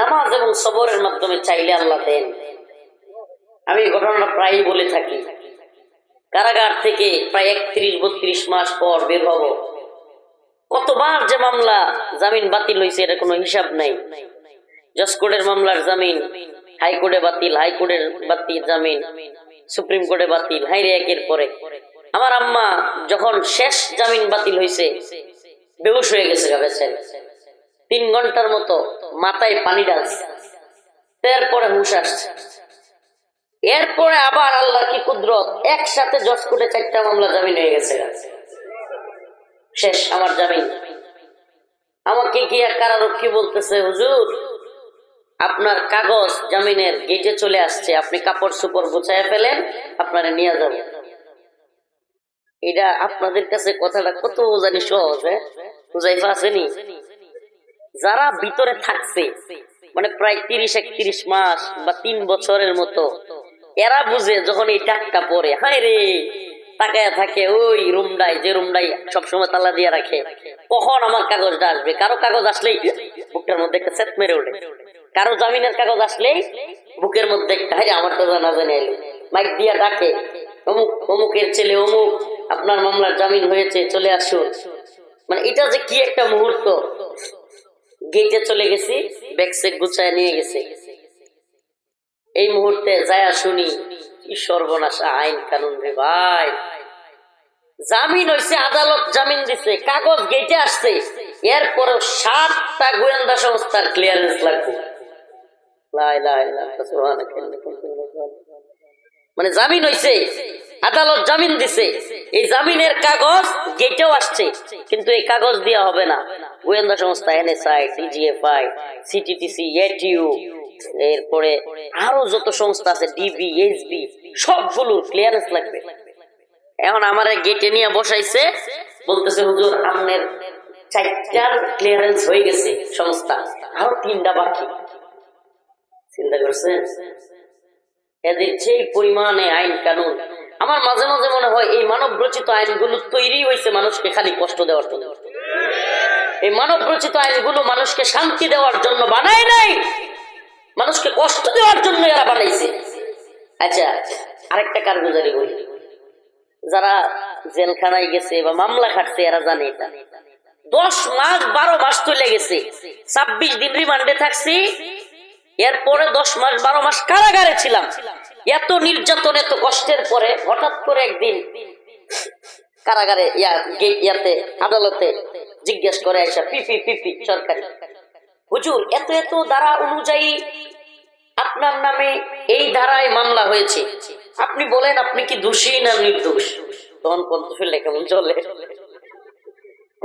নামাজ এবং সবরের মাধ্যমে চাইলে আল্লাহ দেন। আমি ঘটনাটা প্রায়ই বলে থাকি। কারাগার থেকে প্রায় একত্রিশ, বত্রিশ মাস পর বের হব। কতবার যে মামলা জামিন বাতিল হয়েছে এটা কোনো হিসাব নাই। জসকোর্টের মামলার জামিন, হাইকোর্টে বাতিল, হাইকোর্টের বাতিল জামিন, সুপ্রিম কোর্টে বাতিল, হাইরে একের পরে আমার আম্মা যখন শেষ জামিন বাতিল হয়েছে বেহুশ হয়ে গেছে তিন ঘণ্টার মতো মাথায় পানি ডালছে এরপরে হুশ আসছে। এরপরে আবার আল্লাহ কি কুদরত, একসাথে জজ কোর্টে চারটা মামলা জামিন হয়ে গেছে। শেষ, আমার জামিন। আমাকে এক কারারক্ষী বলতেছে, হুজুর, আপনার কাগজ জামিনের গেটে চলে আসছে। আপনি কাপড় সুপড় গুছায় ফেলেন, আপনারা নিয়ে যাবেন এটা আপনাদের কাছে কথাটা কত জানি সহজ হ্যাঁ? হুজাইফা আসেনি যারা ভিতরে থাকছে মানে প্রায় তিরিশ, একত্রিশ মাস বা তিন বছরের মতো, এরা বুঝে যখন এই টাকটা পরে, হায় রে, তাকায় থাকে ওই রুমডাই যে রুমডাই সবসময় তালা দিয়ে রাখে। কখন আমার কাগজটা আসবে? কারও কাগজ আসলেই বুকটার মধ্যে একটা সেট মেরে ওঠে। কারও জামিনের কাগজ আসলেই বুকের মধ্যে একটা হাই আমার তো জানা জানে এলো। মাইক দিয়া ডাকে, অমুক, অমুকের ছেলে, অমুক, আপনার মামলার জামিন হয়েছে, চলে আসুন। মানে এটা যে কি একটা মুহূর্ত। গেটে চলে গেছি ব্যাগ সেক গুছায় নিয়ে গেছে। এই মুহূর্তে যায়া শুনি সর্বনাশা আইন কানুন রে ভাই। জামিন হয়েছে আদালত জামিন দিছে কাগজ গেটে আসছে। এরপরে সাতটা গোয়েন্দা সংস্থার ক্লিয়ারেন্স লাগবে। লা ইলাহা ইল্লাল্লাহ, সুবহানাল্লাহ। মানে জামিন হয়েছে আদালত জামিন দিছে। এই জামিনের কাগজ গেটেও আসছে, কিন্তু এই কাগজ দেওয়া হবে না। গোয়েন্দা সংস্থা, এনএসআই, ডিজিএফআই, সিটিটিসি এটিইউ এরপরে আরও যত সংস্থা আছে, ডিবি, এসবি, সবগুলোর ক্লিয়ারেন্স লাগবে। এখন আমার গেটে নিয়ে বসাইছে, বলতেছে, হুজুর, আপনার চারটার ক্লিয়ারেন্স হয়ে গেছে সংস্থা। আরও তিনটা বাকি। চিন্তা করছেন? এদের যে পরিমাণে আইন কানুন। আমার মাঝে মাঝে মনে হয় এই মানব রচিত আইনগুলো তৈরি হয়েছে মানুষকে খালি কষ্ট দেওয়ার জন্য। এই মানব রচিত আইনগুলো মানুষকে শান্তি দেওয়ার জন্য বানায় নাই। মানুষকে কষ্ট দেওয়ার জন্য এরা বানাইছে। আচ্ছা আরেকটা কারগুজারি বলি। যারা জেলখানায় গেছে বা মামলা খাটছে, এরা জানে দশ মাস বারো মাস চলে গেছে। ছাব্বিশ দিন রিমান্ডে থাকছি। এরপরে দশ মাস, বারো মাস কারাগারে ছিলাম। এত নির্যাতন, এত কষ্টের পরে হঠাৎ করে একদিন কারাগারে ইয়াতে, আদালতে জিজ্ঞেস করে আইসা পিপি পিপি সরকারি। হুজুর, এত এত ধারা অনুযায়ী আপনার নামে এই ধারায় মামলা হয়েছে। আপনি বলেন, আপনি কি দোষী না নির্দোষ? তখন ফেললে কেমন চলে।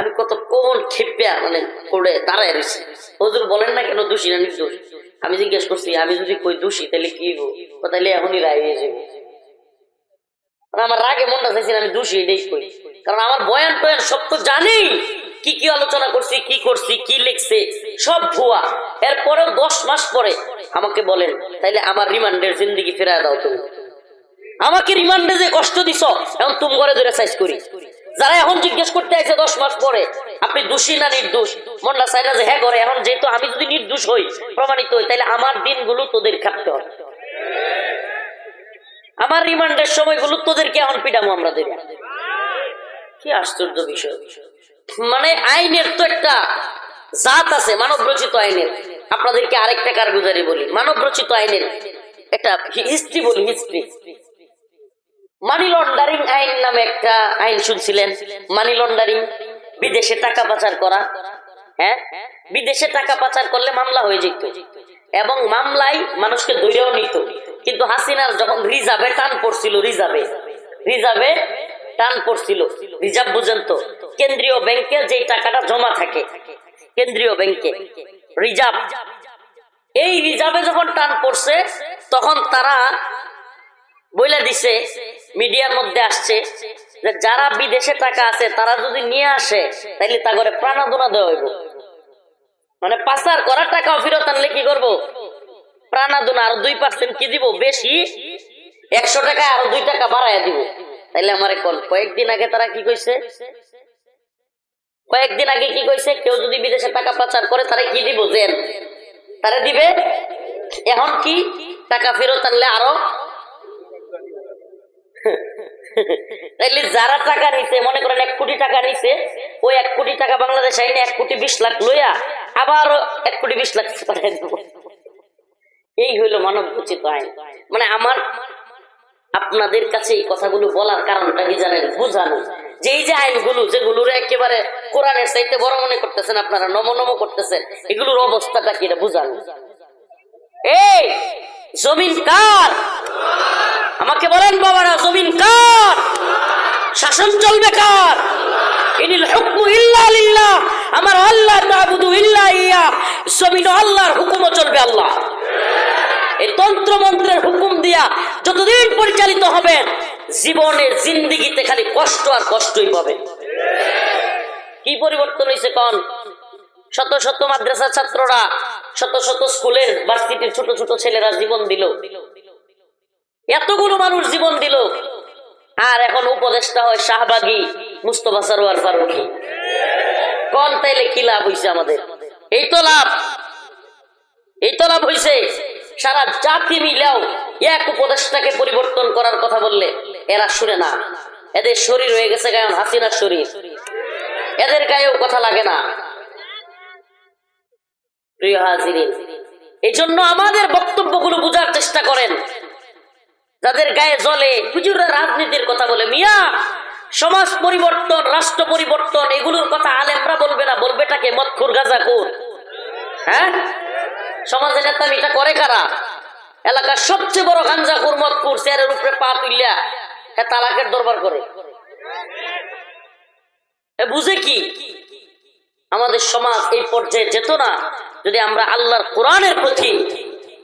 আমি কত কোন খেপিয়া মানে করে দাঁড়ায় রয়েছি। হুজুর বলেন না কেন দোষী না নির্দোষ? আমি জিজ্ঞেস করছি, আমি যদি কই দোষী, তাহলে কি হইব? তাহলে এখনই রায় হয়ে আমার রাগে মনটা চাইছি আমি দোষী, এটাই কই। কারণ আমার বয়ান টয়ান সব তো জানি। কি কি আলোচনা করছি, কি করছি, কি লিখছে, সব ভুয়া। এরপরেও দশ মাস পরে আমাকে বলেন, তাইলে আমার রিমান্ডের জিন্দিগি ফেরায় দাও তুমি। আমাকে রিমান্ডে যে কষ্ট দিছ, এখন তুম করে ধরে সাইজ করি। যারা এখন জিজ্ঞেস করতে আছে দশ মাস পরে, আপনি দোষী না নির্দোষ? মনটা চাই না যে হ্যাঁ করে এখন যেহেতু আমি যদি নির্দোষ হই, প্রমাণিত হই তাহলে আমার দিনগুলো তোদের খাটতে হবে। আমার রিমান্ডের সময়গুলো তোদেরকে এখন পিটামো আমরা দেবে। কি আশ্চর্য বিষয়। মানে আইনের তো একটা জাত আছে মানব রচিত আইনের। আপনাদেরকে আরেকটা কারগুজারি বলি। মানব রচিত আইনের একটা হিস্ট্রি বলি, হিস্ট্রি। মানি লন্ডারিং আইন নামে একটা আইন শুনছিলেন? মানি লন্ডারিং বিদেশে টাকা পাচার করা হ্যাঁ? বিদেশে টাকা পাচার করলে মামলা হয়ে যেত। এবং মামলায় মানুষকে ধৈর্যও নিত। কিন্তু হাসিনার যখন রিজার্ভে টান পড়ছিল, রিজার্ভে রিজার্ভে টান পড়ছিল, রিজার্ভ বুঝেন তো কেন্দ্রীয় ব্যাংকে যে টাকাটা জমা থাকে, কেন্দ্রীয় ব্যাংকে, রিজার্ভ, এই রিজার্ভে যখন টান পড়ছে, তখন তারা বইলা দিছে মিডিয়ার মধ্যে আসছে যে যারা বিদেশে টাকা আছে, তারা যদি নিয়ে আসে তাহলে তা করে প্রাণাদনা দেওয়া হইব। মানে পাচার করার টাকাও ফেরত আনলে কি করব? প্রাণাদনা আর দুই পার্সেন্ট কি দিব? বেশি একশো টাকা, আরও দুই টাকা বাড়াইয়া দিব। তাইলে আমার এখন কয়েকদিন আগে তারা কি কইছে? কয়েকদিন আগে কি কইছে? কেউ যদি বিদেশে টাকা পাচার করে, তারা কি দিব? জেল। তারা দিবে? এখন কি? টাকা ফেরত আনলে আরও তাইলে যারা টাকা নিছে, মনে করেন এক কোটি টাকা নিছে, ওই এক কোটি টাকা বাংলাদেশ আইনে এক কোটি বিশ লাখ লইয়া আবার এক কোটি বিশ লাখ পাঠিয়ে দেবো। এই হইল মানব উচিত আইন। মানে আমার, আপনাদের কাছে এই কথাগুলো বলার কারণটা কি জানেন? বুঝানো। যে এই যে আইনগুলো, যেগুলোর একেবারে কোরআনের চাইতে বড় মনে করতেছেন, আপনারা নম নম করতেছেন, এগুলোর অবস্থাটা কি এটা বুঝানো? এই, জমিন কার? আমাকে বলেন, বাবারা, জমিন কার? শাসন চলবে কার? ইনিল হুকমু ইল্লা আমার আল্লাহ তাবুদু আল্লাহর হুকুমও চলবে আল্লাহ। এই তন্ত্র মন্ত্রের হুকুম দিয়া যতদিন পরিচালিত হবেন, জীবনের জিন্দিগিতে খালি কষ্ট আর কষ্টই পাবেন। কি পরিবর্তন হয়েছে কন? শত শত মাদ্রাসার ছাত্ররা, শত শত স্কুলের, ভার্সিটির ছোট ছোট ছেলেরা জীবন দিল। এতগুলো মানুষ জীবন দিল। আর এখন উপদেষ্টা হয় শাহবাগী মুস্তফা সরোয়ার ফারুকি। কন তাইলে কি লাভ হয়েছে আমাদের? এই তো লাভ। এই তো লাভ হয়েছে সারা জাতি মিলেও এক উপদেশটাকে পরিবর্তন করার কথা বললে এরা শুনে না। এদের শরীর হয়ে গেছে গায়ন হাসিনার শরীর। এদের গায়েও কথা লাগে না। প্রিয় হাজিরিন এই জন্য আমাদের বক্তব্যগুলো বোঝার চেষ্টা করেন। যাদের গায়ে জলে হুজুরা রাজনীতির কথা বলে, মিয়া, সমাজ পরিবর্তন, রাষ্ট্র পরিবর্তন, এগুলোর কথা আলেমরা বলবে না বলবেটাকে মৎখুর গাজাখুর। হ্যাঁ? সমাজে নেতা এটা করে কারা? এলাকার সবচেয়ে বড় গাঞ্জাখুর মতপুর চেয়ারের উপরে পা তুলিয়া হ্যাঁ তালাকের দরবার করে। বুঝে কি? আমাদের সমাজ এই পর্যায়ে যেত না, যদি আমরা আল্লাহর কোরআনের প্রতি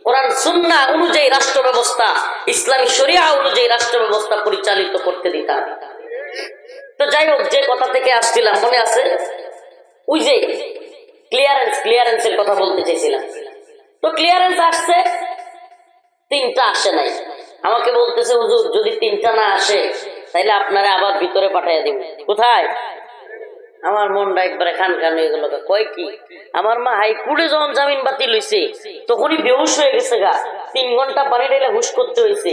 কোরআন সুন্না অনুযায়ী রাষ্ট্র ব্যবস্থা ইসলামী শরিয়া অনুযায়ী রাষ্ট্র ব্যবস্থা পরিচালিত করতে দিতাম তো যাই হোক, যে কথা থেকে আসছিলাম, মনে আছে? ওই যে ক্লিয়ারেন্স ক্লিয়ারেন্সের কথা বলতে চাইছিলাম। তো ক্লিয়ারেন্স আসছে, তিনটা আসে নাই। আমাকে বলতেছে, হুজুর, যদি তিনটা না আসে তাহলে আপনারা আবার ভিতরে পাঠাইয়া দিব। কোথায়? আমার মনটা একবারে খান খান হয়ে গেল কয় কি? আমার মা হাইকোর্টে যখন জামিন বাতিল হয়েছে তখনই বেহুশ হয়ে গেছে গা। তিন ঘণ্টা পানি ঢেলে হুশ করতে হয়েছে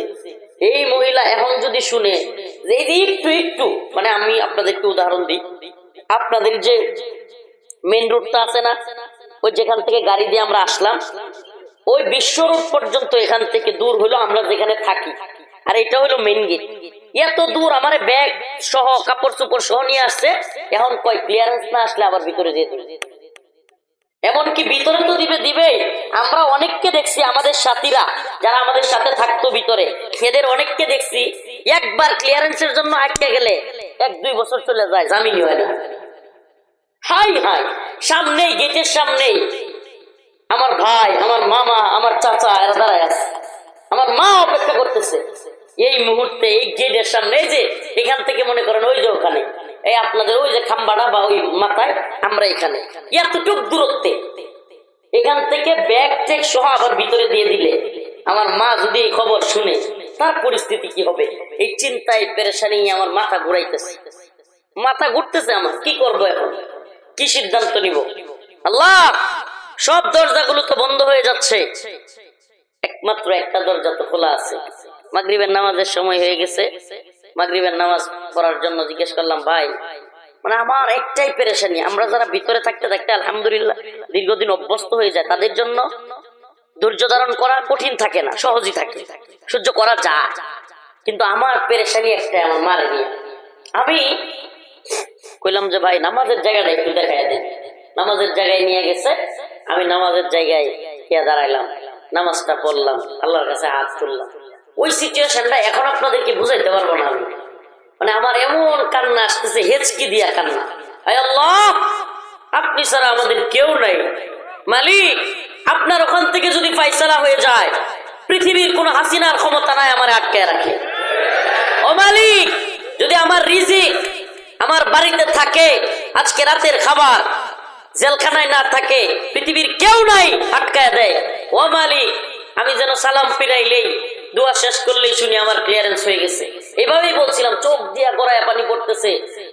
এই মহিলা এখন যদি শুনে যে একটু একটু মানে আমি আপনাদেরকে উদাহরণ দিই। আপনাদের যে মেন রুটটা আছে না, ওই যেখান থেকে গাড়ি দিয়ে আমরা আসলাম, ওই বিশ্ব রোড পর্যন্ত এখান থেকে দূর হলো আমরা যেখানে থাকি। আর এটা হলো মেন গেট এত দূর আমার ব্যাগ সহ কাপড় চোপড় সহ নিয়ে আসছে, এখন কয় ক্লিয়ারেন্স না আসলে আবার ভিতরে যেতে এমনকি ভিতরে তো দিবে দিবে। আমরা অনেককে দেখছি আমাদের সাথীরা, যারা আমাদের সাথে থাকতো ভিতরে, এদের অনেককে দেখছি, একবার ক্লিয়ারেন্সের জন্য আটকে গেলে এক, দুই বছর চলে যায়, জামিনই হয় না। হাই হাই, সামনেই, গেটের সামনেই। আমার ভাই, আমার মামা, আমার চাচা, এরা দাঁড়ায় আছে। আমার মা অপেক্ষা করতেছে। এই মুহূর্তে এই গেটের সামনে যে, এখান থেকে মনে করেন ওই যে ওখানে, এই আপনাদের ওই যে খাম্বাটা বা ওই মাথায় আমরা এখানে। এতটুক দূরত্বে, এখান থেকে ব্যাগ টেক সহ আবার ভিতরে দিয়ে দিলে, আমার মা যদি এই খবর শুনে, তার পরিস্থিতি কি হবে? এই চিন্তায় পেরেশানি আমার মাথা ঘুরাইতেছে। মাথা ঘুরতেছে আমার, কি করব এখন? কি সিদ্ধান্ত নিব? আল্লাহ, সব দরজাগুলো তো বন্ধ হয়ে যাচ্ছে। একমাত্র একটা দরজা তো খোলা আছে। মাগরিবের নামাজের সময় হয়ে গেছে। মাগরিবের নামাজ পড়ার জন্য জিজ্ঞেস করলাম, ভাই মানে আমার একটাই পেরেশানি, আমরা যারা ভিতরে থাকতে থাকতে আলহামদুলিল্লাহ দীর্ঘদিন অভ্যস্ত হয়ে যায়, তাদের জন্য ধৈর্য ধারণ করা কঠিন থাকে না, সহজই থাকে, সহ্য করা যায়। কিন্তু আমার পেরেশানি একটাই আমার মারে নিয়ে। আমি কইলাম যে, ভাই, নামাজের জায়গাটা একটু দেখাই দেন নামাজের জায়গায় নিয়ে গেছে, আমি নামাজের জায়গায় গিয়ে দাঁড়াইলাম, নামাজটা পড়লাম, আল্লাহর কাছে হাত তুললাম। ওই সিচুয়েশনটা এখন আপনাদেরকে বুঝাইতে পারব না আমি। মানে আমার এমন কান্না আসতেছে, হেচকি দিয়া কান্না। আল্লাহ, আপনি ছাড়া আমাদের কেউ নাই। মালিক, আপনার ওখান থেকে যদি ফাইসলা হয়ে যায়, পৃথিবীর কোন হাসিনার ক্ষমতা নাই আমার আটকায় রাখে। ও মালিক, যদি আমার রিজিক আমার বাড়িতে থাকে, আজকে রাতের খাবার জেলখানায় না থাকে, পৃথিবীর কেউ নাই আটকায় দেয়। ও মালিক, আমি যেন সালাম ফিরাইলেই দোয়া শেষ করলেই শুনি আমার ক্লিয়ারেন্স হয়ে গেছে। এভাবেই বলছিলাম, চোখ দিয়া গড়ায় পানি পড়তেছে।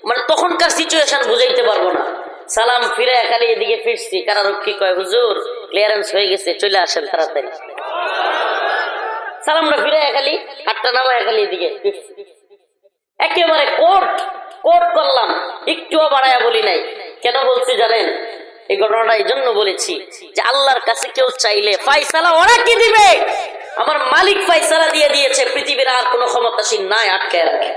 মানে তখনকার সিচুয়েশন বুঝাইতে পারব না। সালাম ফিরে খালি এদিকে ফিরছি। কারারক্ষী কয়, হুজুর ক্লিয়ারেন্স হয়ে গেছে, চলে আসেন তাড়াতাড়ি। ফিরে খালি খালি এদিকে একেবারে কোর্ট কোর্ট করলাম। একটুও বাড়ায়া বলি নাই। কেন বলছি জানেন? এই ঘটনাটা এই জন্য বলেছি যে আল্লাহর কাছে কেউ চাইলে ফাইসালা ওরা কি দিবে? আমার মালিক ফাইসালা দিয়ে দিয়েছে পৃথিবীর আর কোনো ক্ষমতাসীন নাই আটকে রাখে।